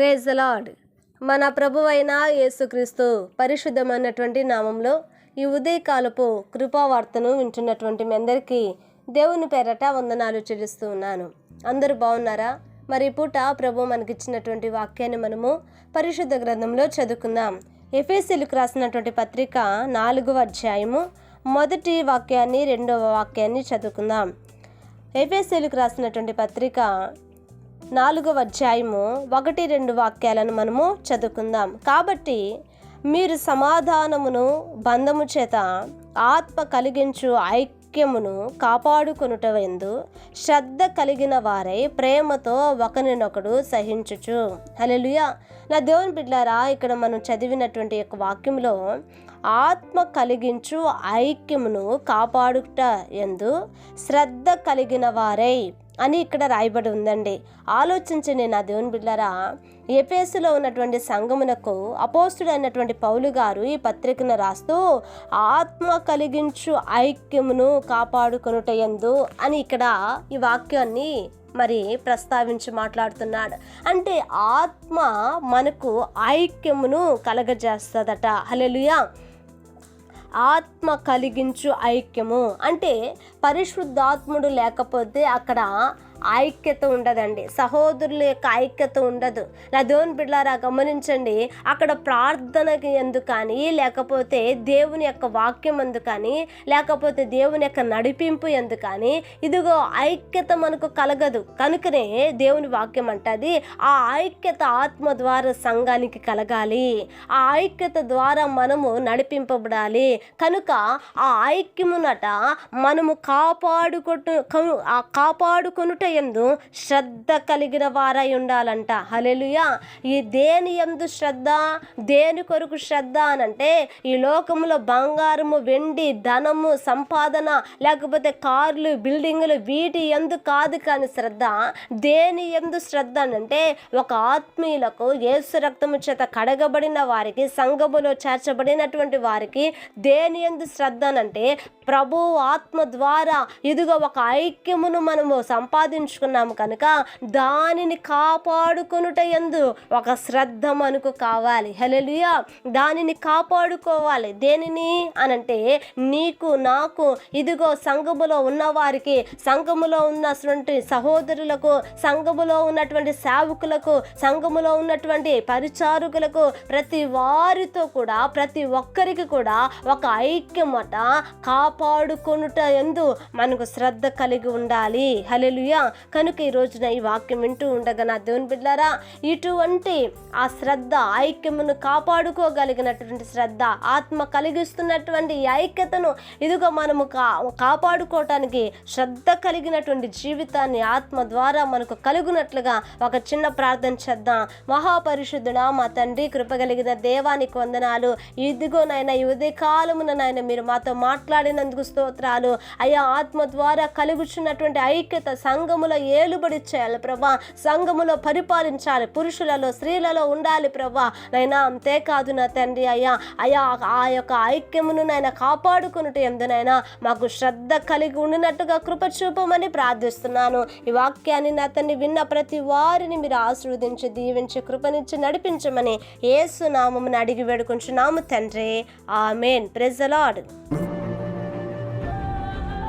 Praise lord మన ప్రభువైన యేసుక్రీస్తు పరిశుద్ధమైనటువంటి నామంలో ఈ ఉదయకాలపు కృపావార్తను వింటున్నటువంటి మీ అందరికీ దేవుని పేరట వందనాలు చెల్లిస్తూ ఉన్నాను. అందరూ బాగున్నారా? మరి పూట ప్రభు మనకిచ్చినటువంటి వాక్యాన్ని మనము పరిశుద్ధ గ్రంథంలో చదువుకుందాం. ఎఫ్ఎస్సీలకు రాసినటువంటి పత్రిక నాలుగవ అధ్యాయము మొదటి వాక్యాన్ని రెండవ వాక్యాన్ని చదువుకుందాం. ఎఫ్ఎస్సీలకు రాసినటువంటి పత్రిక నాలుగవ అధ్యాయము ఒకటి రెండు వాక్యాలను మనము చదువుకుందాం. కాబట్టి మీరు సమాధానమును బంధము చేత ఆత్మ కలిగించు ఐక్యమును కాపాడుకునుట ఎందు శ్రద్ధ కలిగిన వారై ప్రేమతో ఒకరినొకడు సహించుచు. హల్లెలూయా. నా దేవుని బిడ్డారా ఇక్కడ మనం చదివినటువంటి యొక్క వాక్యంలో ఆత్మ కలిగించు ఐక్యమును కాపాడుట ఎందు శ్రద్ధ కలిగిన వారై అని ఇక్కడ రాయబడి ఉందండి. ఆలోచించండి నా దేవుని బిళ్ళరా ఏపేసులో ఉన్నటువంటి సంగమునకు అపోస్తుడు అయినటువంటి పౌలు గారు ఈ పత్రికను రాస్తూ ఆత్మ కలిగించు ఐక్యమును కాపాడుకొనుట ఎందు అని ఇక్కడ ఈ వాక్యాన్ని మరి ప్రస్తావించి మాట్లాడుతున్నాడు. అంటే ఆత్మ మనకు ఐక్యమును కలగజేస్తుందట. హలెలుయా ఆత్మ కలిగించు ఐక్యము. అంటే పరిశుద్ధాత్ముడు లేకపోతే అక్కడ ఐక్యత ఉండదండి. సహోదరుల యొక్క ఐక్యత ఉండదు. నా దేవుని బిడ్డారా గమనించండి. అక్కడ ప్రార్థనకి ఎందు కానీ లేకపోతే దేవుని యొక్క వాక్యం ఎందు కానీ లేకపోతే దేవుని యొక్క నడిపింపు ఎందు కానీ ఇదిగో ఐక్యత మనకు కలగదు. కనుకనే దేవుని వాక్యం అంటది ఆ ఐక్యత ఆత్మ ద్వారా సంఘానికి కలగాలి. ఆ ఐక్యత ద్వారా మనము నడిపింపబడాలి. కనుక ఆ ఐక్యమునట మనము కాపాడుకొటు ఆ కాపాడుకొనుట ఎందు శ్రద్ధ కలిగిన వారై ఉండాలంట. హలెలుయా ఈ దేని ఎందు శ్రద్ధ? దేని కొరకు శ్రద్ధ అనంటే ఈ లోకంలో బంగారము వెండి ధనము సంపాదన లేకపోతే కార్లు బిల్డింగులు వీటి ఎందు కాదు కానీ శ్రద్ధ. దేని ఎందు శ్రద్ధ అనంటే ఒక ఆత్మీయులకు ఏసు రక్తము చేత కడగబడిన వారికి సంఘములో చేర్చబడినటువంటి వారికి దేని ఎందు శ్రద్ధ అనంటే ప్రభు ఆత్మ ద్వారా ఇదిగో ఒక ఐక్యమును మనము సంపాదించుకున్నాము కనుక దానిని కాపాడుకొనుట ఎందు ఒక శ్రద్ధ మనకు కావాలి. హలెలుయా దానిని కాపాడుకోవాలి. దేనిని? అనంటే నీకు నాకు ఇదిగో సంఘములో ఉన్నవారికి సంఘములో ఉన్నటువంటి సహోదరులకు సంఘములో ఉన్నటువంటి సేవకులకు సంఘములో ఉన్నటువంటి పరిచారకులకు ప్రతి వారితో కూడా ప్రతి ఒక్కరికి కూడా ఒక ఐక్యమట కాపాడుకొనుట ఎందు మనకు శ్రద్ధ కలిగి ఉండాలి. హలెలుయా కనుక ఈ రోజున ఈ వాక్యం వింటూ ఉండగా నా దేవుని బిడ్డారా ఇటువంటి ఆ శ్రద్ధ ఐక్యమును కాపాడుకోగలిగినటువంటి శ్రద్ధ ఆత్మ కలిగిస్తున్నటువంటి ఐక్యతను ఇదిగో మనము కా కాపాడుకోవటానికి శ్రద్ధ కలిగినటువంటి జీవితాన్ని ఆత్మ ద్వారా మనకు కలుగునట్లుగా ఒక చిన్న ప్రార్థన చేద్దాం. మహాపరిశుద్ధుడా మా తండ్రి కృపగలిగిన దేవానికి వందనాలు. ఇదిగో నాయన ఈ ఉదయకాలమున నాయన మీరు మాతో మాట్లాడినందుకు స్తోత్రాలు. అయ్యా ఆత్మ ద్వారా కలుగుచున్నటువంటి ఐక్యత సంఘం సంఘములో ఏలుబడి చేయాలి ప్రభా. సంఘములో పరిపాలించాలి. పురుషులలో స్త్రీలలో ఉండాలి ప్రభా. నైనా అంతేకాదు నా తండ్రి అయ్యా. అయ్యా ఆ యొక్క ఐక్యమును నైనా కాపాడుకున్నట్టు ఎందునైనా మాకు శ్రద్ధ కలిగి ఉండినట్టుగా కృప చూపమని ప్రార్థిస్తున్నాను. ఈ వాక్యాన్ని నా తండ్రి విన్న ప్రతి వారిని మీరు ఆశీర్వదించి దీవించి కృపనిచ్చి నడిపించమని ఏసు అడిగి వేడుకుంటున్నాము తండ్రి. ఆమెన్. ప్రెజలాడ్